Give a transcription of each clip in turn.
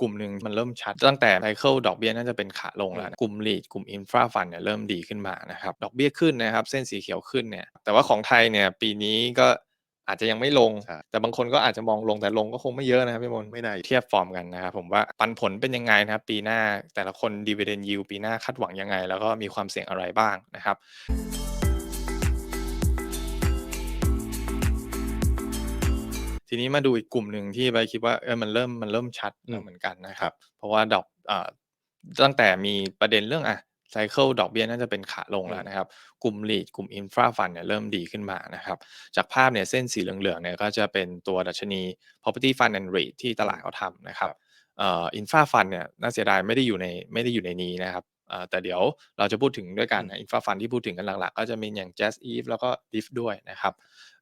กลุ่มหนึ่งมันเริ่มชัด ตั้งแต่ไซเคิลดอกเบี้ยน่าจะเป็นขาลงแล้วนะกลุ่ม REIT กลุ่ม Infra Fund เนี่ยเริ่มดีขึ้นมานะครับดอกเบี้ยขึ้นนะครับ เส้นสีเขียวขึ้นเนี่ยแต่ว่าของไทยเนี่ยปีนี้ก็อาจจะยังไม่ลงใช่แต่บางคนก็อาจจะมองลงแต่ลงก็คงไม่เยอะนะครับพี่มนต์ไม่น่าเทียบฟอร์มกันนะครับผมว่าปันผลเป็นยังไงนะครับปีหน้าแต่ละคน dividend yield ปีหน้าคาดหวังยังไง แล้วก็มีความเสี่ยงอะไรบ้างนะครับ นี้มาดูอีกกลุ่มหนึ่งที่ใบคิดว่าเออมันเริ่มมันเริ่มชัดอืมเหมือนกันนะคครัรับบเพราะว่าดอกเอ่อตั้งแต่มีประเด็นเรื่องอะไซเคิลดอกเบี้ยน่าจะเป็นขาลงแล้วนะครับ กลุ่ม REIT กลุ่ม Infra Fund เนี่ยเริ่มดีขึ้นมานะครับ จากภาพเนี่ยเส้นสีเหลืองๆเนี่ยก็จะเป็นตัวดัชนี property fund and REIT ที่ตลาดเขาทำนะครับเอ่อ Infra Fund เนี่ยน่าเสียดายไม่ได้อยู่ในไม่ได้อยู่ในนี้นะครับเอ่อ แต่เดี๋ยวเราจะพูดถึงด้วยกันนะ Infra Fund ที่พูดถึงกันหลักๆ ก็จะมีอย่าง Jazz Eve แล้วก็ DIF ด้วยนะครับ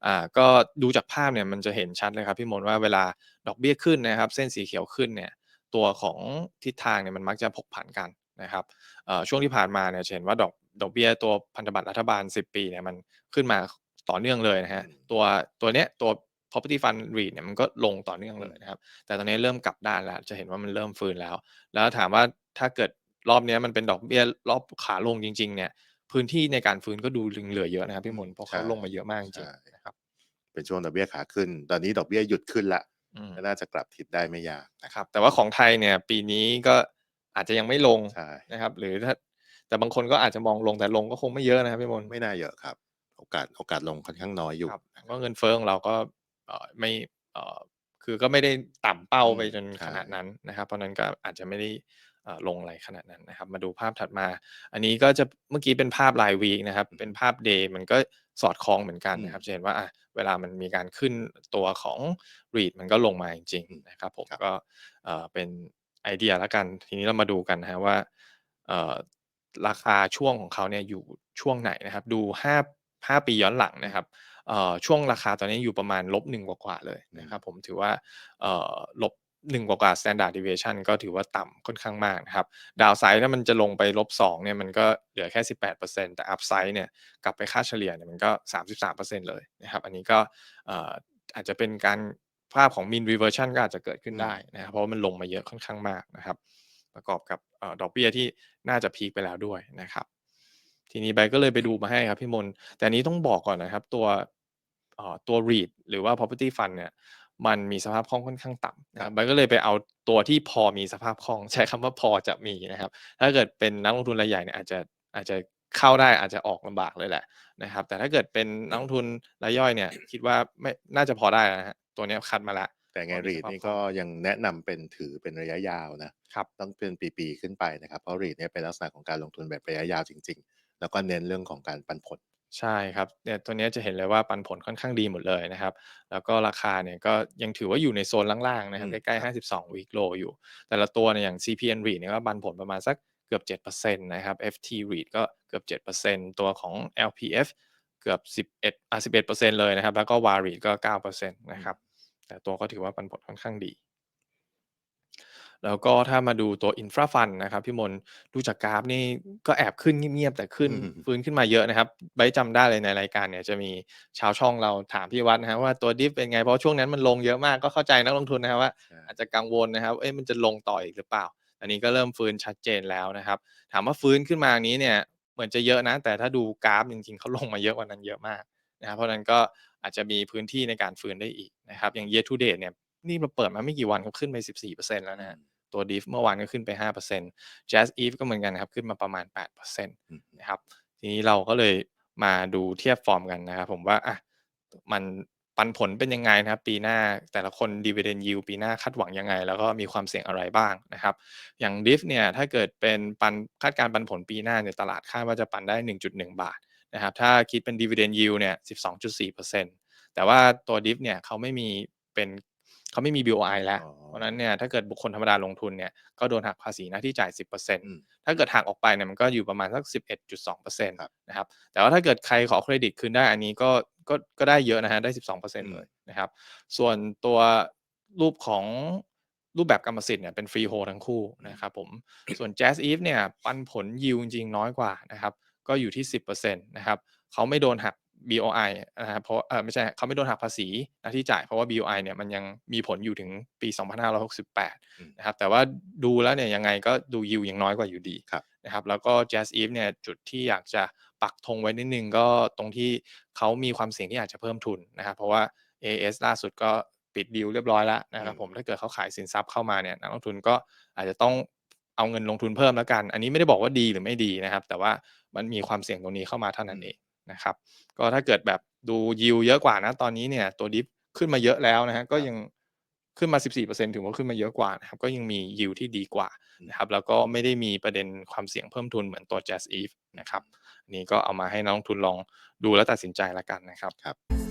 อ่าก็ดูจากภาพเนี่ยมันจะเห็นชัดเลยครับพี่มนต์ว่าเวลาดอกเบี้ยขึ้นนะครับ เส้นสีเขียวขึ้นเนี่ยตัวของทิศทางเนี่ยมันมักจะผกผันกันนะครับเอ่อช่วงที่ผ่านมาเนี่ยจะเห็นว่าดอกดอกเบี้ยตัวพันธบัตรรัฐบาล 10 ปีเนี่ยมันขึ้นมาต่อเนื่องเลยนะฮะอืมตัวตัวเนี้ยตัว property fund REIT เนี่ยมันก็ลงต่อเนื่องเลยนะครับ แต่ตอนนี้เริ่มกลับด้านแล้ว จะเห็นว่ามันเริ่มฟื้นแล้ว แล้วถามว่าถ้าเกิด รอบเนี้ยมันเป็นดอกเบี้ยรอบขาลงจริง ๆ เนี่ย พื้นที่ในการฟื้นก็ดูเหลือเยอะนะครับพี่มนต์เพราะเขาใช่ลงมาเยอะมากจริงใช่ๆนะครับเป็นช่วงดอกเบี้ยขาขึ้น ตอนนี้ดอกเบี้ยหยุดขึ้นละอืมก็น่าจะกลับทิศได้ไม่ยากนะนะครับ แต่ว่าของไทยเนี่ย ปีนี้ก็อาจจะยังไม่ลงใช่นะครับ หรือถ้าแต่บางคนก็อาจจะมองลงแต่ลงก็คงไม่เยอะนะครับพี่มนต์ไม่น่าเยอะครับ โอกาสโอกาสลงค่อนข้างน้อยอยู่ครับก็เงินเฟ้อของเราก็เอ่อไม่เอ่อคือก็ไม่ได้ต่ำเป้าอืมไปจนใช่ขนาดนั้นนะครับ เพราะฉะนั้นก็อาจจะไม่ได้เอ่อ ลงอะไรขนาดนั้นนะครับ มาดูภาพถัดมา อันนี้ก็จะเมื่อกี้เป็นภาพรายวีคนะครับ เป็นภาพเดย์มันก็สอดคล้องเหมือนกันนะครับจะเห็นว่าอะเวลามันมีการขึ้นตัวของ REIT มันก็ลงมาจริงๆนะครับผมก็เอ่อเป็นไอเดียแล้วกัน ทีนี้เรามาดูกันนะฮะว่าเอ่อราคาช่วงของเขาเนี่ยอยู่ช่วงไหนนะครับ ดู 5 5 ปีย้อนหลังนะครับเอ่อช่วงราคาตอนนี้อยู่ประมาณลบหนึ่งกว่าๆเลยนะครับ ผมถือว่าเอ่อลบ หนึ่งกว่าๆ standard deviation ก็ถือว่าต่ำค่อนข้างมากนะครับ ดาวไซด์ถ้ามันจะลงไปลบสองเนี่ยมันก็เหลือแค่ 18%แต่อัพไซด์เนี่ยกลับไปค่าเฉลี่ยเนี่ยมันก็ 33%เลยนะครับ อันนี้ก็เอ่ออาจจะเป็นการภาพของ mean reversion ก็อาจจะเกิดขึ้นได้นะครับ เพราะว่ามันลงมาเยอะค่อนข้างมากนะครับ ประกอบกับเอ่อดอกเบี้ยที่น่าจะพีคไปแล้วด้วยนะครับ ทีนี้ใบก็เลยไปดูมาให้ครับพี่มนต์แต่อันนี้ต้องบอกก่อนนะครับ ตัวเอ่อตัว REIT หรือว่า property fund เนี่ย มันมีสภาพคล่องค่อนข้างต่ำนะครับใบก็เลยไปเอาตัวที่พอมีสภาพคล่อง ใช้คำว่าพอจะมีนะครับ ถ้าเกิดเป็นนักลงทุนรายใหญ่เนี่ยอาจจะอาจจะเข้าได้อาจจะออกลำบากเลยแหละนะครับ แต่ถ้าเกิดเป็นนักลงทุนรายย่อยเนี่ย คิดว่าไม่น่าจะพอได้แล้วนะฮะตัวเนี้ยคัดมาแล้วแต่ไงพอมีรีดสภาพนี่คล่ก็องยังแนะนำเป็นถือเป็นระยะยาวนะครับต้องเป็นปีๆขึ้นไปนะครับเพราะรีดเนี่ยเป็นลักษณะของการลงทุนแบบระยะยาวจริง ๆ แล้วก็เน้นเรื่องของการปันผล ใช่ครับ เนี่ยตัวเนี้ยจะเห็นเลยว่าปันผลค่อนข้างดีหมดเลยนะครับ แล้วก็ราคาเนี่ยก็ยังถือว่าอยู่ในโซนล่างๆนะครับ อืมใกล้ ครับ ๆ 52 week low อยู่ แต่ละตัวเนี่ยอย่าง CPN REIT เนี่ยก็ปันผลประมาณสักเกือบ 7%นะครับ FT REIT ก็เกือบ 7%ตัวของ LPF เกือบ 11อะ11%เลยนะครับ แล้วก็ VAR REIT ก็ 9%นะครับ แต่ตัวก็ถือว่าปันผลค่อนข้างดี แล้วก็ถ้ามาดูตัว Infra Fund นะครับพี่มนต์ดูจากกราฟนี่ก็แอบขึ้นเงียบๆแต่ขึ้นอืมฟื้นขึ้นมาเยอะนะครับไบร์ทจำได้เลยในรายการเนี่ยจะมีชาวช่องเราถามพี่วัดนะครับว่าตัวดิฟเป็นไงเพราะช่วงนั้นมันลงเยอะมากก็เข้าใจนักลงทุนนะครับว่าใช่อาจจะกังวลนะครับเอ้ยมันจะลงต่ออีกหรือเปล่า อันนี้ก็เริ่มฟื้นชัดเจนแล้วนะครับ ถามว่าฟื้นขึ้นมานี้เนี่ยเหมือนจะเยอะนะ แต่ถ้าดูกราฟจริงๆเขาลงมาเยอะกว่านั้นเยอะมากนะครับเพราะฉะนั้นก็อาจจะมีพื้นที่ในการฟื้นได้อีกนะครับอย่าง year to date เนี่ยนี่เราเปิดมาไม่กี่วันก็ขึ้นไป 14%แล้วนะ ฮะตัว diff เมื่อวานก็ขึ้นไป 5% jazz eve ก็เหมือนกันนะครับ ขึ้นมาประมาณ8%อืมนะครับ ทีนี้เราก็เลยมาดูเทียบฟอร์มกันนะครับ ผมว่าอะมันปันผลเป็นยังไงนะครับ ปีหน้าแต่ละคน dividend yield ปีหน้าคาดหวังยังไง แล้วก็มีความเสี่ยงอะไรบ้างนะครับ อย่าง diff เนี่ยถ้าเกิดเป็นปันคาดการณ์ปันผลปีหน้าเนี่ยตลาดคาดว่าจะปันได้ 1.1 บาทนะครับถ้าคิดเป็น dividend yield เนี่ย 12.4%แต่ว่าตัว diff เนี่ยเขาไม่มีเป็น เขาไม่มี BOI แล้ว อ๋อเพราะฉะนั้นเนี่ยถ้าเกิดบุคคลธรรมดาลงทุนเนี่ยก็โดนหักภาษีหน้าที่จ่าย10%อืมถ้าเกิดหักออกไปเนี่ยมันก็อยู่ประมาณสัก 11.2%ครับ นะครับแต่ว่าถ้าเกิดใครขอเครดิตคืนได้อันนี้ก็ก็ก็ได้เยอะนะฮะได้ 12%เลยนะครับ ส่วนตัวรูปของรูปแบบกรรมสิทธิ์เนี่ยเป็นฟรีโฮทั้งคู่นะครับผม ส่วน Jazz Eve เนี่ยปันผลยิวจริงๆน้อยกว่านะครับ ก็อยู่ที่ 10%นะครับเขาไม่โดนหัก BOI นะครับเพราะเอ่อไม่ใช่เขาไม่โดนหักภาษีหน้าที่จ่ายเพราะว่า BOI เนี่ยมันยังมีผลอยู่ถึงปีอืม2568 นะครับ แต่ว่าดูแล้วเนี่ยยังไงก็ดู yield ยังน้อยกว่าอยู่ดีครับนะครับแล้วก็ Jazz Eve เนี่ยจุดที่อยากจะปักธงไว้นิดนึงก็ตรงที่เขามีความเสี่ยงที่อาจจะเพิ่มทุนนะครับเพราะว่า AS ล่าสุดก็ปิดดีลเรียบร้อยแล้วนะครับอืมผมถ้าเกิดเขาขายสินทรัพย์เข้ามาเนี่ยนักลงทุนก็อาจจะต้องเอาเงินลงทุนเพิ่มแล้วกัน อันนี้ไม่ได้บอกว่าดีหรือไม่ดีนะครับ แต่ว่ามันมีความเสี่ยงตรงนี้เข้ามาเท่านั้นเอง นะครับก็ถ้าเกิดแบบดูยิวเยอะกว่านะตอนนี้เนี่ยตัวดิฟขึ้นมาเยอะแล้วนะฮะก็ยังขึ้นมา 14%ถือว่าขึ้นมาเยอะกว่านะครับก็ยังมียิวที่ดีกว่านะครับแล้วก็ไม่ได้มีประเด็นความเสี่ยงเพิ่มทุนเหมือนตัว Jazz Eve นะครับอันนี้ก็เอามาให้นักลงทุนลองดูและตัดสินใจละกันนะครับครับ